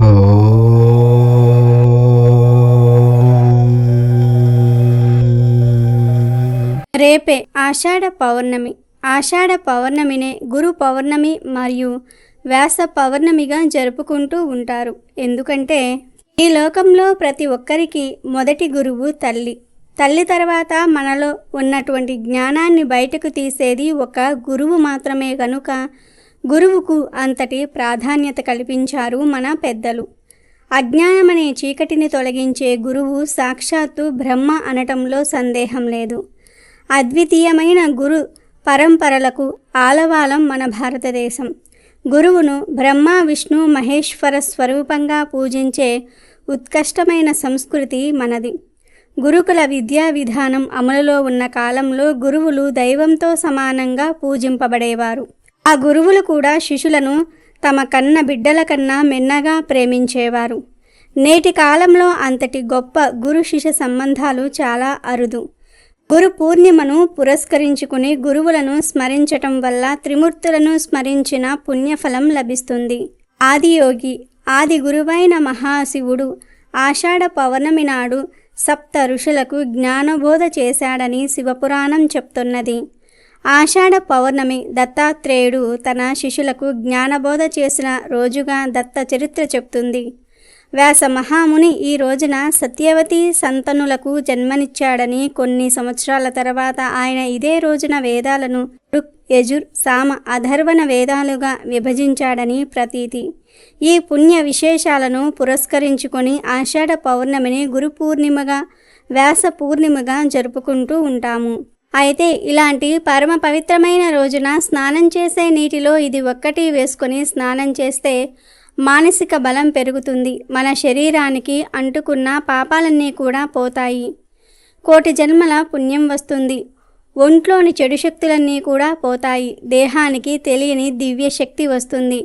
రేపే ఆషాఢ పౌర్ణమి. ఆషాఢ పౌర్ణమినే గురు పౌర్ణమి మరియు వ్యాస పౌర్ణమిగా జరుపుకుంటూ ఉంటారు. ఎందుకంటే ఈ లోకంలో ప్రతి ఒక్కరికి మొదటి గురువు తల్లి. తల్లి తర్వాత మనలో ఉన్నటువంటి జ్ఞానాన్ని బయటకు తీసేది ఒక గురువు మాత్రమే కనుక గురువుకు అంతటి ప్రాధాన్యత కల్పించారు మన పెద్దలు. అజ్ఞానమనే చీకటిని తొలగించే గురువు సాక్షాత్తు బ్రహ్మ అనటంలో సందేహం లేదు. అద్వితీయమైన గురు పరంపరలకు ఆలవాలం మన భారతదేశం. గురువును బ్రహ్మ విష్ణు మహేశ్వర స్వరూపంగా పూజించే ఉత్కష్టమైన సంస్కృతి మనది. గురుకుల విద్యా విధానం అమలులో ఉన్న కాలంలో గురువులు దైవంతో సమానంగా పూజింపబడేవారు. ఆ గురువులు కూడా శిష్యులను తమ కన్న బిడ్డల కన్నా మెన్నగా ప్రేమించేవారు. నేటి కాలంలో అంతటి గొప్ప గురు శిష్య సంబంధాలు చాలా అరుదు. గురు పూర్ణిమను పురస్కరించుకుని గురువులను స్మరించటం వల్ల త్రిమూర్తులను స్మరించిన పుణ్యఫలం లభిస్తుంది. ఆదియోగి ఆది గురువైన మహాశివుడు ఆషాఢ పౌర్ణమి నాడు సప్త ఋషులకు జ్ఞానబోధ చేశాడని శివపురాణం చెప్తున్నది. ఆషాఢ పౌర్ణమి దత్తాత్రేయుడు తన శిష్యులకు జ్ఞానబోధ చేసిన రోజుగా దత్త చరిత్ర చెప్తుంది వ్యాస మహాముని ఈ రోజున సత్యవతి సంతనులకు జన్మనిచ్చాడని కొన్ని సంవత్సరాల తర్వాత ఆయన ఇదే రోజున వేదాలను రుక్ యజుర్ సామ అధర్వణ వేదాలుగా విభజించాడని ప్రతీతి. ఈ పుణ్య విశేషాలను పురస్కరించుకొని ఆషాఢ పౌర్ణమిని గురు పూర్ణిమగా వ్యాస పూర్ణిమగా జరుపుకుంటూ ఉంటాము. అయితే ఇలాంటి పరమ పవిత్రమైన రోజున స్నానం చేసే నీటిలో ఇది ఒక్కటి వేసుకొని స్నానం చేస్తే మానసిక బలం పెరుగుతుంది. మన శరీరానికి అంటుకున్న పాపాలన్నీ కూడా పోతాయి. కోటి జన్మల పుణ్యం వస్తుంది. ఒంట్లోని చెడు శక్తులన్నీ కూడా పోతాయి. దేహానికి తెలియని దివ్య శక్తి వస్తుంది.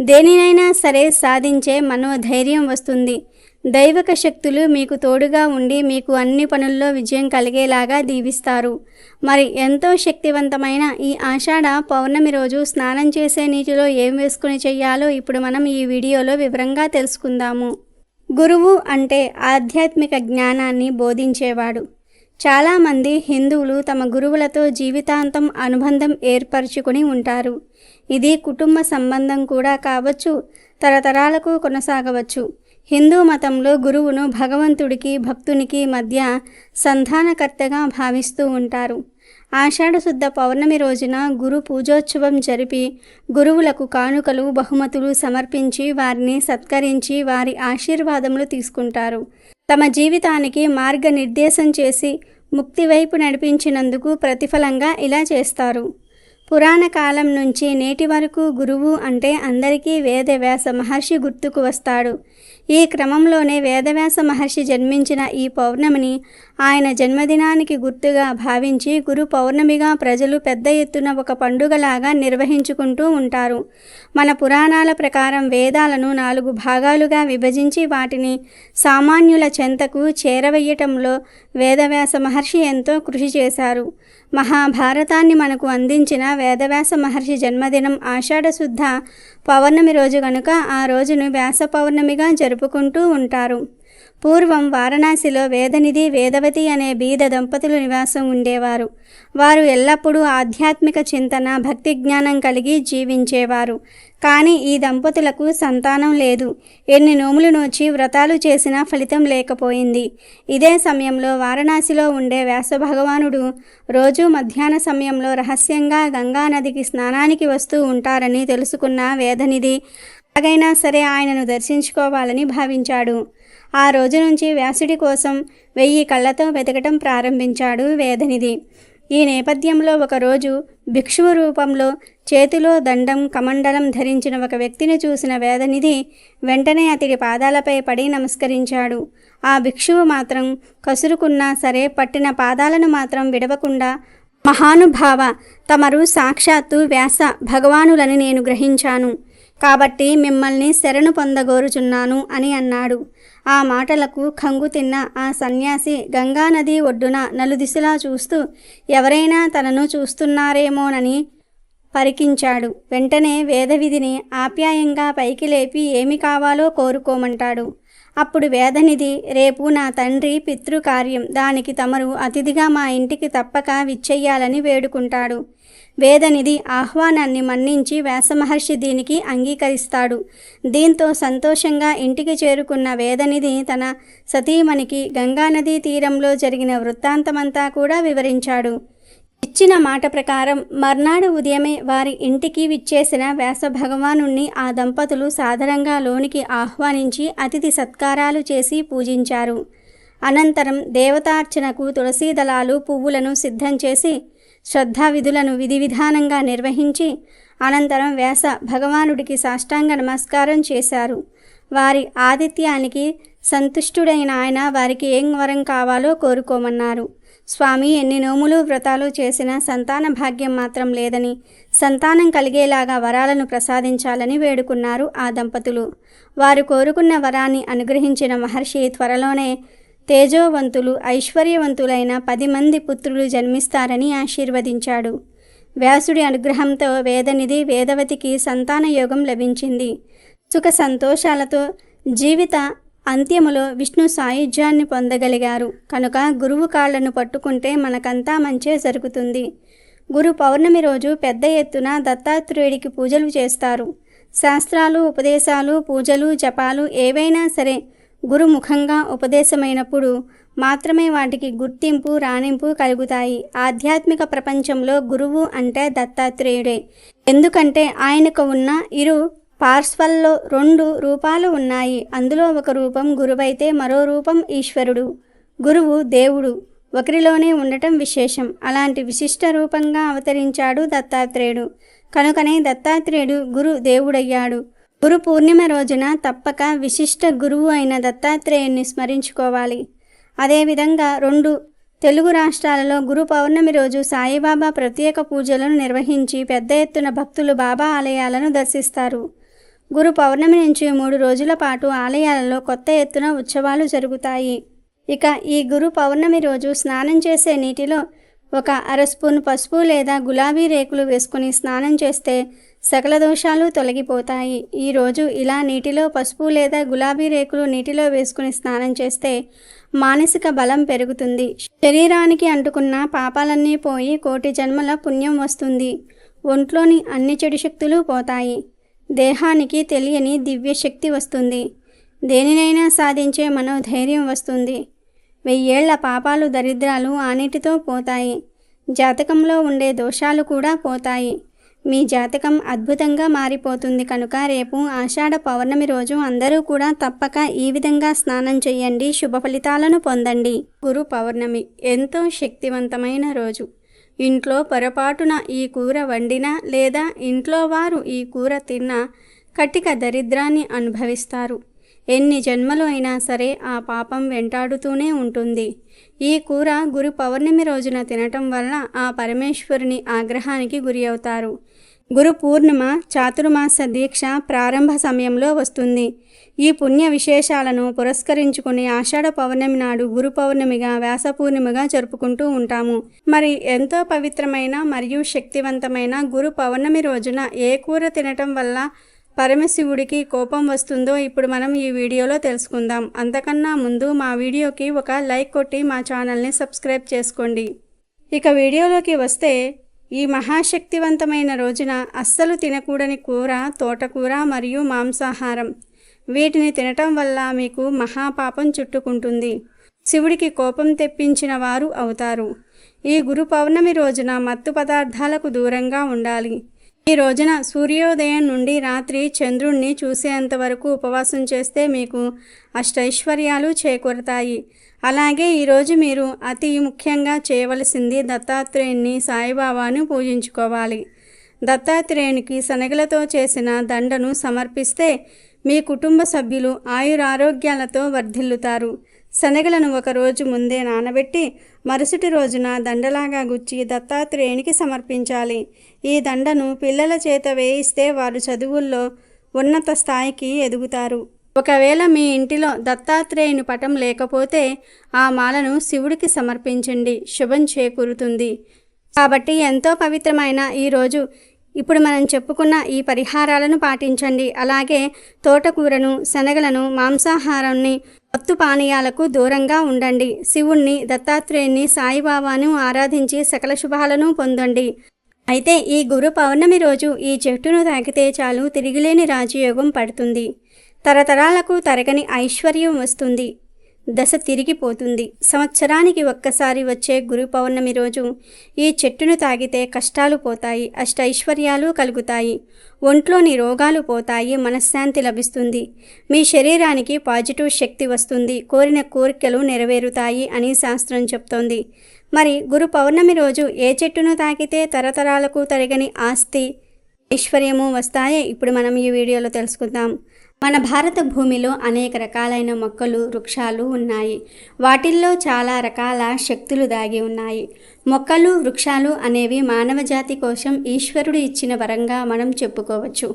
దేనినైనా సరే సాధించే మనోధైర్యం వస్తుంది. దైవక శక్తులు మీకు తోడుగా ఉండి మీకు అన్ని పనుల్లో విజయం కలిగేలాగా దీవిస్తారు. మరి ఎంతో శక్తివంతమైన ఈ ఆషాఢ పౌర్ణమి రోజు స్నానం చేసే నీటిలో ఏం వేసుకుని చెయ్యాలో ఇప్పుడు మనం ఈ వీడియోలో వివరంగా తెలుసుకుందాము. గురువు అంటే ఆధ్యాత్మిక జ్ఞానాన్ని బోధించేవాడు. చాలామంది హిందువులు తమ గురువులతో జీవితాంతం అనుబంధం ఏర్పరచుకుని ఉంటారు. ఇది కుటుంబ సంబంధం కూడా కావచ్చు తరతరాలకు కొనసాగవచ్చు. హిందూ మతంలో గురువును భగవంతుడికి భక్తునికి మధ్య సంధానకర్తగా భావిస్తూ ఉంటారు. ఆషాఢశుద్ధ పౌర్ణమి రోజున గురు పూజోత్సవం జరిపి గురువులకు కానుకలు బహుమతులు సమర్పించి వారిని సత్కరించి వారి ఆశీర్వాదములు తీసుకుంటారు. తమ జీవితానికి మార్గనిర్దేశం చేసి ముక్తి వైపు నడిపించినందుకు ప్రతిఫలంగా ఇలా చేస్తారు. పురాణ కాలం నుంచి నేటి వరకు గురువు అంటే అందరికీ వేదవ్యాస మహర్షి గుర్తుకు వస్తాడు. ఈ క్రమంలోనే వేదవ్యాస మహర్షి జన్మించిన ఈ పౌర్ణమిని ఆయన జన్మదినానికి గుర్తుగా భావించి గురు పౌర్ణమిగా ప్రజలు పెద్ద ఎత్తున ఒక పండుగలాగా నిర్వహించుకుంటూ ఉంటారు. మన పురాణాల ప్రకారం వేదాలను నాలుగు భాగాలుగా విభజించి వాటిని సామాన్యుల చెంతకు చేరవేయటంలో వేదవ్యాస మహర్షి ఎంతో కృషి చేశారు. మహాభారతాన్ని మనకు అందించిన వేదవ్యాస మహర్షి జన్మదినం ఆషాఢ శుద్ధ పౌర్ణమి రోజు కనుక ఆ రోజును వ్యాస పౌర్ణమిగా జరుపుకుంటూ ఉంటారు. పూర్వం వారణాసిలో వేదనిధి వేదవతి అనే బీద దంపతులు నివాసం ఉండేవారు. వారు ఎల్లప్పుడూ ఆధ్యాత్మిక చింతన భక్తి జ్ఞానం కలిగి జీవించేవారు. కానీ ఈ దంపతులకు సంతానం లేదు. ఎన్ని నోములు నోచి వ్రతాలు చేసినా ఫలితం లేకపోయింది. ఇదే సమయంలో వారణాసిలో ఉండే వ్యాస భగవానుడు రోజు మధ్యాహ్న సమయంలో రహస్యంగా గంగా నదికి స్నానానికి వస్తూ ఉంటారని తెలుసుకున్న వేదనిధి ఎలాగైనా సరే ఆయనను దర్శించుకోవాలని భావించాడు. ఆ రోజు నుంచి వ్యాసుడి కోసం వెయ్యి కళ్ళతో వెతకటం ప్రారంభించాడు వేదనిధి. ఈ నేపథ్యంలో ఒకరోజు భిక్షువు రూపంలో చేతిలో దండం కమండలం ధరించిన ఒక వ్యక్తిని చూసిన వేదనిధి వెంటనే అతడి పాదాలపై పడి నమస్కరించాడు. ఆ భిక్షువు మాత్రం కసురుకున్నా సరే పట్టిన పాదాలను మాత్రం విడవకుండా మహానుభావ తమరు సాక్షాత్తు వ్యాస భగవానులని నేను గ్రహించాను. కాబట్టి మిమ్మల్ని శరణు పొందగోరుచున్నాను అని అన్నాడు. ఆ మాటలకు కంగు తిన్న ఆ సన్యాసి గంగానది ఒడ్డున నలుదిశలా చూస్తూ ఎవరైనా తనను చూస్తున్నారేమోనని పరికించాడు. వెంటనే వేదవిధిని ఆప్యాయంగా పైకి లేపి ఏమి కావాలో కోరుకోమంటాడు. అప్పుడు వేదనిధి రేపు నా తండ్రి పితృకార్యం దానికి తమరు అతిథిగా మా ఇంటికి తప్పక విచ్చెయ్యాలని వేడుకుంటాడు. వేదనిధి ఆహ్వానాన్ని మన్నించి వ్యాసమహర్షి దీనికి అంగీకరిస్తాడు. దీంతో సంతోషంగా ఇంటికి చేరుకున్న వేదనిధి తన సతీమణికి గంగానదీ తీరంలో జరిగిన వృత్తాంతమంతా కూడా వివరించాడు. ఇచ్చిన మాట ప్రకారం మర్నాడు ఉదయమే వారి ఇంటికి విచ్చేసిన వ్యాస భగవానుణ్ణి ఆ దంపతులు సాదరంగా లోనికి ఆహ్వానించి అతిథి సత్కారాలు చేసి పూజించారు. అనంతరం దేవతార్చనకు తులసీ దళాలు పువ్వులను సిద్ధం చేసి శ్రద్ధావిధులను విధి విధానంగా నిర్వహించి అనంతరం వ్యాస భగవానుడికి సాష్టాంగ నమస్కారం చేశారు. వారి ఆతిథ్యానికి సంతుష్టుడైన ఆయన వారికి ఏం వరం కావాలో కోరుకోమన్నారు. స్వామి ఎన్ని నోములు వ్రతాలు చేసినా సంతాన భాగ్యం మాత్రం లేదని సంతానం కలిగేలాగా వరాలను ప్రసాదించాలని వేడుకున్నారు ఆ దంపతులు. వారు కోరుకున్న వరాన్ని అనుగ్రహించిన మహర్షి త్వరలోనే తేజోవంతులు ఐశ్వర్యవంతులైన పది మంది పుత్రులు జన్మిస్తారని ఆశీర్వదించాడు. వ్యాసుడి అనుగ్రహంతో వేదనిధి వేదవతికి సంతాన యోగం లభించింది. సుఖ సంతోషాలతో జీవిత అంత్యములో విష్ణు సాయుధ్యాన్ని పొందగలిగారు. కనుక గురువు కాళ్ళను పట్టుకుంటే మనకంతా మంచే జరుగుతుంది. గురు పౌర్ణమి రోజు పెద్ద ఎత్తున దత్తాత్రేయుడికి పూజలు చేస్తారు. శాస్త్రాలు ఉపదేశాలు పూజలు జపాలు ఏవైనా సరే గురుముఖంగా ఉపదేశమైనప్పుడు మాత్రమే వాటికి గుర్తింపు రాణింపు కలుగుతాయి. ఆధ్యాత్మిక ప్రపంచంలో గురువు అంటే దత్తాత్రేయుడే. ఎందుకంటే ఆయనకు ఉన్న ఇరు పార్శ్వల్లో రెండు రూపాలు ఉన్నాయి. అందులో ఒక రూపం గురువైతే మరో రూపం ఈశ్వరుడు. గురువు దేవుడు. ఒకరిలోనే ఉండటం విశేషం. అలాంటి విశిష్ట రూపంగా అవతరించాడు దత్తాత్రేయుడు. కనుకనే దత్తాత్రేయుడు గురు దేవుడయ్యాడు. గురు పూర్ణిమ రోజున తప్పక విశిష్ట గురువు అయిన దత్తాత్రేయుని స్మరించుకోవాలి. అదేవిధంగా రెండు తెలుగు రాష్ట్రాలలో గురు పౌర్ణమి రోజు సాయిబాబా ప్రత్యేక పూజలను నిర్వహించి పెద్ద ఎత్తున భక్తులు బాబా ఆలయాలను దర్శిస్తారు. గురు పౌర్ణమి నుంచి మూడు రోజుల పాటు ఆలయాలలో కొత్త ఎత్తున ఉత్సవాలు జరుగుతాయి. ఇక ఈ గురు పౌర్ణమి రోజు స్నానం చేసే నీటిలో ఒక అర స్పూన్ పసుపు లేదా గులాబీ రేకులు వేసుకుని స్నానం చేస్తే సకల దోషాలు తొలగిపోతాయి. ఈరోజు ఇలా నీటిలో పసుపు లేదా గులాబీ రేకులు నీటిలో వేసుకుని స్నానం చేస్తే మానసిక బలం పెరుగుతుంది. శరీరానికి అంటుకున్న పాపాలన్నీ పోయి కోటి జన్మల పుణ్యం వస్తుంది. ఒంట్లోని అన్ని చెడు శక్తులు పోతాయి. దేహానికి తెలియని దివ్యశక్తి వస్తుంది. దేనినైనా సాధించే మనోధైర్యం వస్తుంది. వెయ్యేళ్ళ పాపాలు దరిద్రాలు ఆ నీటితో పోతాయి. జాతకంలో ఉండే దోషాలు కూడా పోతాయి. మీ జాతకం అద్భుతంగా మారిపోతుంది కనుక రేపు ఆషాఢ పౌర్ణమి రోజు అందరూ కూడా తప్పక ఈ విధంగా స్నానం చేయండి శుభ ఫలితాలను పొందండి. గురు పౌర్ణమి ఎంతో శక్తివంతమైన రోజు. ఇంట్లో పొరపాటున ఈ కూర వండినా లేదా ఇంట్లో వారు ఈ కూర తిన్నా కటిక దరిద్రాన్ని అనుభవిస్తారు. ఎన్ని జన్మలు అయినా సరే ఆ పాపం వెంటాడుతూనే ఉంటుంది. ఈ కూర గురు పౌర్ణమి రోజున తినటం వల్ల ఆ పరమేశ్వరుని ఆగ్రహానికి గురి అవుతారు. గురు పూర్ణిమ చాతుర్మాస దీక్ష ప్రారంభ సమయంలో వస్తుంది. ఈ పుణ్య విశేషాలను పురస్కరించుకుని ఆషాఢ పౌర్ణమి నాడు గురు పౌర్ణమిగా వ్యాస పూర్ణిమగా జరుపుకుంటూ ఉంటాము. మరి ఎంతో పవిత్రమైన మరియు శక్తివంతమైన గురు పౌర్ణమి రోజున ఏ కూర తినటం వల్ల పరమశివుడికి కోపం వస్తుందో ఇప్పుడు మనం ఈ వీడియోలో తెలుసుకుందాం. అంతకన్నా ముందు మా వీడియోకి ఒక లైక్ కొట్టి మా ఛానల్ని సబ్స్క్రైబ్ చేసుకోండి. ఇక వీడియోలోకి వస్తే ఈ మహాశక్తివంతమైన రోజున అస్సలు తినకూడని కూర తోటకూర మరియు మాంసాహారం. వీటిని తినటం వల్ల మీకు మహాపాపం చుట్టుకుంటుంది. శివుడికి కోపం తెప్పించిన వారు అవుతారు. ఈ గురు పౌర్ణమి రోజున మత్తు పదార్థాలకు దూరంగా ఉండాలి. ఈ రోజున సూర్యోదయం నుండి రాత్రి చంద్రుణ్ణి చూసేంత వరకు ఉపవాసం చేస్తే మీకు అష్టైశ్వర్యాలు చేకూరతాయి. అలాగే ఈరోజు మీరు అతి ముఖ్యంగా చేయవలసింది దత్తాత్రేయుని సాయిబాబాను పూజించుకోవాలి. దత్తాత్రేయునికి శనగలతో చేసిన దండను సమర్పిస్తే మీ కుటుంబ సభ్యులు ఆయురారోగ్యాలతో వర్ధిల్లుతారు. శనగలను ఒకరోజు ముందే నానబెట్టి మరుసటి రోజున దండలాగా గుచ్చి దత్తాత్రేయునికి సమర్పించాలి. ఈ దండను పిల్లల చేత వేయిస్తే వారు చదువుల్లో ఉన్నత స్థాయికి ఎదుగుతారు. ఒకవేళ మీ ఇంటిలో దత్తాత్రేయుని పటం లేకపోతే ఆ మాలను శివుడికి సమర్పించండి. శుభం చేకూరుతుంది. కాబట్టి ఎంతో పవిత్రమైన ఈరోజు ఇప్పుడు మనం చెప్పుకున్న ఈ పరిహారాలను పాటించండి. అలాగే తోటకూరను శనగలను మాంసాహారాన్ని మత్తు పానీయాలకు దూరంగా ఉండండి. శివుణ్ణి దత్తాత్రేయుని సాయిబాబాను ఆరాధించి సకల శుభాలను పొందండి. అయితే ఈ గురు పౌర్ణమి రోజు ఈ చెట్టును తాకితే చాలు తిరిగిలేని రాజయోగం పడుతుంది. తరతరాలకు తరగని ఐశ్వర్యం వస్తుంది. దశ తిరిగిపోతుంది. సంవత్సరానికి ఒక్కసారి వచ్చే గురు పౌర్ణమి రోజు ఈ చెట్టును తాగితే కష్టాలు పోతాయి అష్టైశ్వర్యాలు కలుగుతాయి ఒంట్లోని రోగాలు పోతాయి మనశ్శాంతి లభిస్తుంది. మీ శరీరానికి పాజిటివ్ శక్తి వస్తుంది కోరిన కోరికలు నెరవేరుతాయి అని శాస్త్రం చెప్తోంది. మరి గురు పౌర్ణమి రోజు ఏ చెట్టును తాకితే తరతరాలకు తరగని ఆస్తి ఐశ్వర్యము వస్తాయో? ఇప్పుడు మనం ఈ వీడియోలో తెలుసుకుందాం. మన భారత భూమిలో అనేక రకాలైన మొక్కలు వృక్షాలు ఉన్నాయి. వాటిల్లో చాలా రకాల శక్తులు దాగి ఉన్నాయి. మొక్కలు వృక్షాలు అనేవి మానవ జాతి కోసం ఈశ్వరుడు ఇచ్చిన వరంగా మనం చెప్పుకోవచ్చు.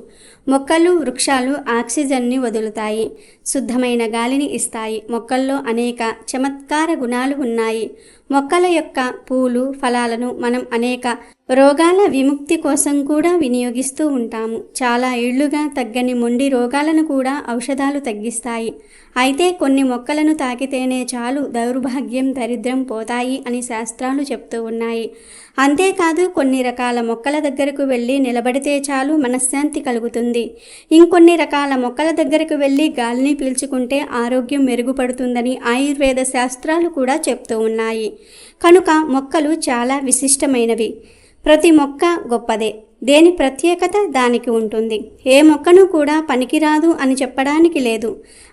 మొక్కలు వృక్షాలు ఆక్సిజన్ని వదులుతాయి శుద్ధమైన గాలిని ఇస్తాయి. మొక్కల్లో అనేక చమత్కార గుణాలు ఉన్నాయి. మొక్కల యొక్క పూలు ఫలాలను మనం అనేక రోగాల విముక్తి కోసం కూడా వినియోగిస్తూ ఉంటాము. చాలా ఏళ్ళుగా తగ్గని మొండి రోగాలను కూడా ఔషధాలు తగ్గిస్తాయి. అయితే కొన్ని మొక్కలను తాకితేనే చాలు దౌర్భాగ్యం దరిద్రం పోతాయి అని శాస్త్రాలు చెప్తూ ఉన్నాయి. అంతేకాదు కొన్ని రకాల మొక్కల దగ్గరకు వెళ్ళి నిలబడితే చాలు మనశ్శాంతి కలుగుతుంది. ఇంకొన్ని రకాల మొక్కల దగ్గరకు వెళ్ళి గాలిని పీల్చుకుంటే ఆరోగ్యం మెరుగుపడుతుందని ఆయుర్వేద శాస్త్రాలు కూడా చెప్తూ ఉన్నాయి. కనుక మొక్కలు చాలా విశిష్టమైనవి. ప్రతి మొక్క గొప్పదే. దేని ప్రత్యేకత దానికి ఉంటుంది. ఏ మొక్కను కూడా పనికిరాదు అని చెప్పడానికి లేదు.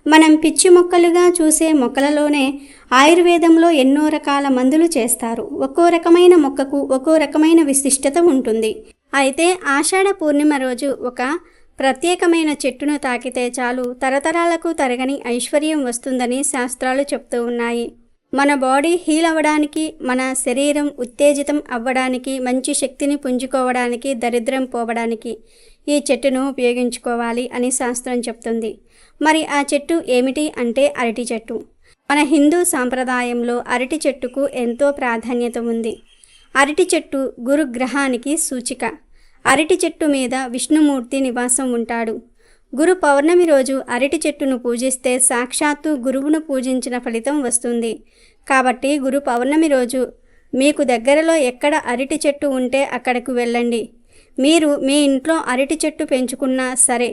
మనం పిచ్చి మొక్కలుగా చూసే మొక్కలలోనే ఆయుర్వేదంలో ఎన్నో రకాల మందులు చేస్తారు. ఒక్కో రకమైన మొక్కకు ఒక్కో రకమైన విశిష్టత ఉంటుంది. అయితే ఆషాఢ పూర్ణిమ రోజు ఒక ప్రత్యేకమైన చెట్టును తాకితే చాలు తరతరాలకు తరగని ఐశ్వర్యం వస్తుందని శాస్త్రాలు చెప్తూ ఉన్నాయి. మన బాడీ హీల్ అవ్వడానికి మన శరీరం ఉత్తేజితం అవ్వడానికి మంచి శక్తిని పుంజుకోవడానికి దరిద్రం పోవడానికి ఈ చెట్టును ఉపయోగించుకోవాలి అని శాస్త్రం చెప్తుంది. మరి ఆ చెట్టు ఏమిటి అంటే అరటి చెట్టు. మన హిందూ సాంప్రదాయంలో అరటి చెట్టుకు ఎంతో ప్రాధాన్యత ఉంది. అరటి చెట్టు గురుగ్రహానికి సూచిక. అరటి చెట్టు మీద విష్ణుమూర్తి నివాసం ఉంటాడు. గురు పౌర్ణమి రోజు అరటి చెట్టును పూజిస్తే సాక్షాత్తు గురువును పూజించిన ఫలితం వస్తుంది. కాబట్టి గురు పౌర్ణమి రోజు మీకు దగ్గరలో ఎక్కడ అరటి చెట్టు ఉంటే అక్కడకు వెళ్ళండి. మీరు మీ ఇంట్లో అరటి చెట్టు పెంచుకున్నా సరే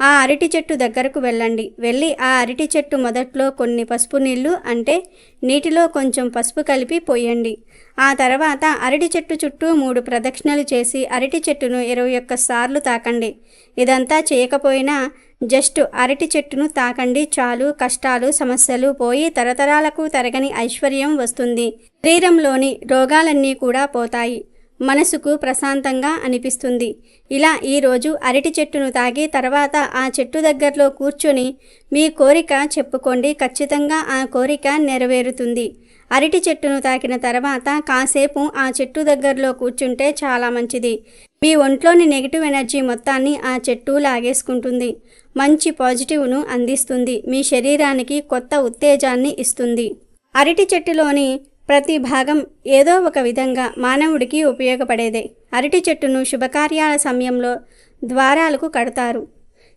ఆ అరటి చెట్టు దగ్గరకు వెళ్ళండి. వెళ్ళి ఆ అరటి చెట్టు మొదట్లో కొన్ని పసుపు నీళ్ళు అంటే నీటిలో కొంచెం పసుపు కలిపి పోయండి. ఆ తర్వాత అరటి చెట్టు చుట్టూ మూడు ప్రదక్షిణలు చేసి అరటి చెట్టును ఇరవై ఒక్క సార్లు తాకండి. ఇదంతా చేయకపోయినా జస్ట్ అరటి చెట్టును తాకండి. చాలు కష్టాలు సమస్యలు పోయి తరతరాలకు తరగని ఐశ్వర్యం వస్తుంది. శరీరంలోని రోగాలన్నీ కూడా పోతాయి. మనసుకు ప్రశాంతంగా అనిపిస్తుంది. ఇలా ఈరోజు అరటి చెట్టును తాగి తర్వాత ఆ చెట్టు దగ్గరలో కూర్చొని మీ కోరిక చెప్పుకోండి. ఖచ్చితంగా ఆ కోరిక నెరవేరుతుంది. అరటి చెట్టును తాకిన తర్వాత కాసేపు ఆ చెట్టు దగ్గరలో కూర్చుంటే చాలా మంచిది. మీ ఒంట్లోని నెగిటివ్ ఎనర్జీ మొత్తాన్ని ఆ చెట్టు లాగేసుకుంటుంది. మంచి పాజిటివ్ను అందిస్తుంది. మీ శరీరానికి కొత్త ఉత్తేజాన్ని ఇస్తుంది. అరటి చెట్టులోని ప్రతి భాగం ఏదో ఒక విధంగా మానవుడికి ఉపయోగపడేదే. అరటి చెట్టును శుభకార్యాల సమయంలో ద్వారాలకు కడతారు.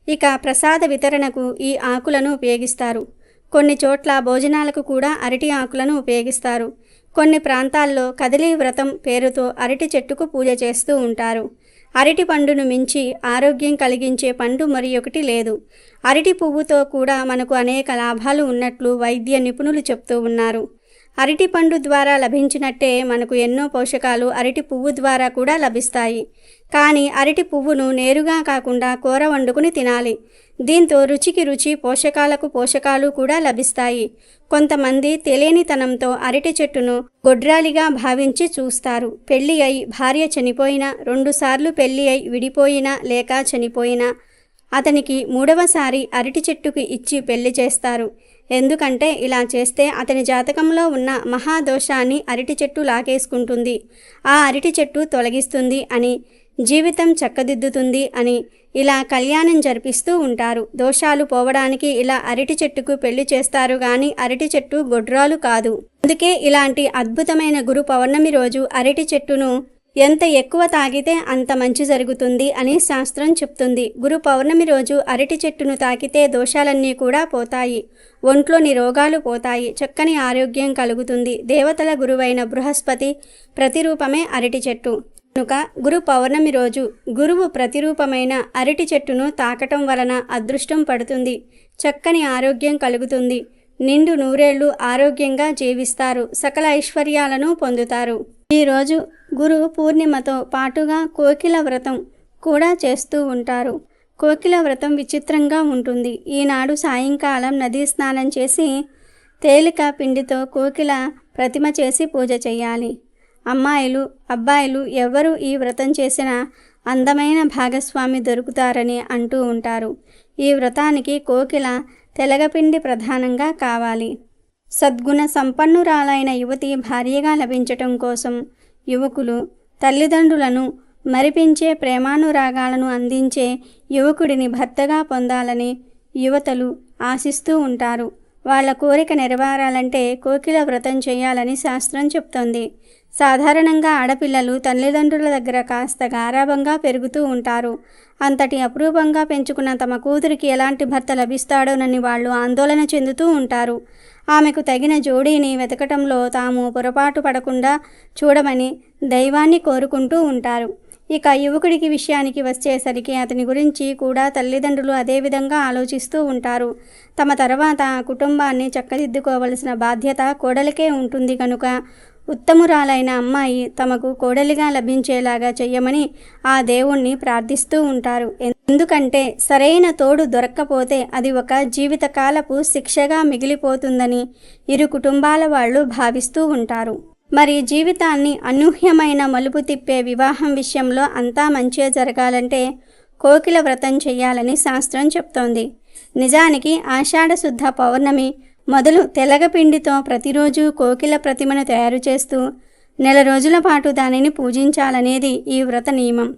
ఇక ప్రసాద వితరణకు ఈ ఆకులను ఉపయోగిస్తారు. కొన్ని చోట్ల భోజనాలకు కూడా అరటి ఆకులను ఉపయోగిస్తారు. కొన్ని ప్రాంతాల్లో కదిలీ వ్రతం పేరుతో అరటి చెట్టుకు పూజ చేస్తూ ఉంటారు. అరటి పండును మించి ఆరోగ్యం కలిగించే పండు మరి ఒకటి లేదు. అరటి పువ్వుతో కూడా మనకు అనేక లాభాలు ఉన్నట్లు వైద్య నిపుణులు చెప్తూ ఉన్నారు. అరటి పండు ద్వారా లభించినట్టే మనకు ఎన్నో పోషకాలు అరటి పువ్వు ద్వారా కూడా లభిస్తాయి. కానీ అరటి పువ్వును నేరుగా కాకుండా కూర వండుకుని తినాలి. దీంతో రుచికి రుచి పోషకాలకు పోషకాలు కూడా లభిస్తాయి. కొంతమంది తెలియనితనంతో అరటి చెట్టును గొడ్రాలిగా భావించి చూస్తారు. పెళ్ళి అయి భార్య చనిపోయినా రెండుసార్లు పెళ్ళి అయి విడిపోయినా లేక చనిపోయినా అతనికి మూడవసారి అరటి చెట్టుకు ఇచ్చి పెళ్ళి చేస్తారు. ఎందుకంటే ఇలా చేస్తే అతని జాతకంలో ఉన్న మహాదోషాన్ని అరటి చెట్టు లాగేసుకుంటుంది. ఆ అరటి చెట్టు తొలగిస్తుంది అని జీవితం చక్కదిద్దుతుంది అని ఇలా కళ్యాణం జరిపిస్తూ ఉంటారు. దోషాలు పోవడానికి ఇలా అరటి చెట్టుకు పెళ్ళి చేస్తారు గాని అరటి చెట్టు గొడ్రాలు కాదు. అందుకే ఇలాంటి అద్భుతమైన గురు పౌర్ణమి రోజు అరటి చెట్టును ఎంత ఎక్కువ తాగితే అంత మంచి జరుగుతుంది అని శాస్త్రం చెప్తుంది. గురు పౌర్ణమి రోజు అరటి చెట్టును తాకితే దోషాలన్నీ కూడా పోతాయి. ఒంట్లోని రోగాలు పోతాయి చక్కని ఆరోగ్యం కలుగుతుంది. దేవతల గురువైన బృహస్పతి ప్రతిరూపమే అరటి చెట్టు. కనుక గురు పౌర్ణమి రోజు గురువు ప్రతిరూపమైన అరటి చెట్టును తాకటం వలన అదృష్టం పడుతుంది. చక్కని ఆరోగ్యం కలుగుతుంది. నిండు నూరేళ్ళు ఆరోగ్యంగా జీవిస్తారు. సకల ఐశ్వర్యాలను పొందుతారు. ఈరోజు గురు పూర్ణిమతో పాటుగా కోకిల వ్రతం కూడా చేస్తూ ఉంటారు. కోకిల వ్రతం విచిత్రంగా ఉంటుంది. ఈనాడు సాయంకాలం నదీ స్నానం చేసి తేలిక పిండితో కోకిల ప్రతిమ చేసి పూజ చేయాలి. అమ్మాయిలు అబ్బాయిలు ఎవరు ఈ వ్రతం చేసినా అందమైన భాగస్వామి దొరుకుతారని అంటూ ఉంటారు. ఈ వ్రతానికి కోకిల తెలగపిండి ప్రధానంగా కావాలి. సద్గుణ సంపన్నురాలైన యువతి భార్యగా లభించటం కోసం యువకులు తల్లిదండ్రులను మరిపించే ప్రేమానురాగాలను అందించే యువకుడిని భర్తగా పొందాలని యువతలు ఆశిస్తూ ఉంటారు. వాళ్ళ కోరిక నెరవేరాలంటే కోకిల వ్రతం చేయాలని శాస్త్రం చెప్తోంది. సాధారణంగా ఆడపిల్లలు తల్లిదండ్రుల దగ్గర కాస్త గారాభంగా పెరుగుతూ ఉంటారు. అంతటి అపురూపంగా పెంచుకున్న తమ కూతురికి ఎలాంటి భర్త లభిస్తాడోనని వాళ్ళు ఆందోళన చెందుతూ ఉంటారు. ఆమెకు తగిన జోడీని వెతకటంలో తాము పొరపాటు పడకుండా చూడమని దైవాన్ని కోరుకుంటూ ఉంటారు. ఇక యువకుడికి విషయానికి వచ్చేసరికి అతని గురించి కూడా తల్లిదండ్రులు అదేవిధంగా ఆలోచిస్తూ ఉంటారు. తమ తర్వాత కుటుంబాన్ని చక్కదిద్దుకోవలసిన బాధ్యత కోడలికే ఉంటుంది కనుక ఉత్తమురాలైన అమ్మాయి తమకు కోడలిగా లభించేలాగా చెయ్యమని ఆ దేవుణ్ణి ప్రార్థిస్తూ ఉంటారు. ఎందుకంటే సరైన తోడు దొరక్కపోతే అది ఒక జీవితకాలపు శిక్షగా మిగిలిపోతుందని ఇరు కుటుంబాల వాళ్ళు భావిస్తూ ఉంటారు. మరి జీవితాన్ని అనూహ్యమైన మలుపు తిప్పే వివాహం విషయంలో అంతా మంచిగా జరగాలంటే కోకిల వ్రతం చేయాలని శాస్త్రం చెప్తోంది. నిజానికి ఆషాఢశుద్ధ పౌర్ణమి మొదలు తెలగపిండితో ప్రతిరోజు కోకిల ప్రతిమను తయారు చేస్తూ నెల రోజుల పాటు దానిని పూజించాలనేది ఈ వ్రత నియమం.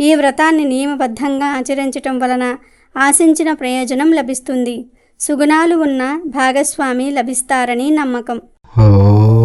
ఈ వ్రతాన్ని నియమబద్ధంగా ఆచరించటం వలన ఆశించిన ప్రయోజనం లభిస్తుంది. సుగుణాలు ఉన్న భాగస్వామి లభిస్తారని నమ్మకం. ఓ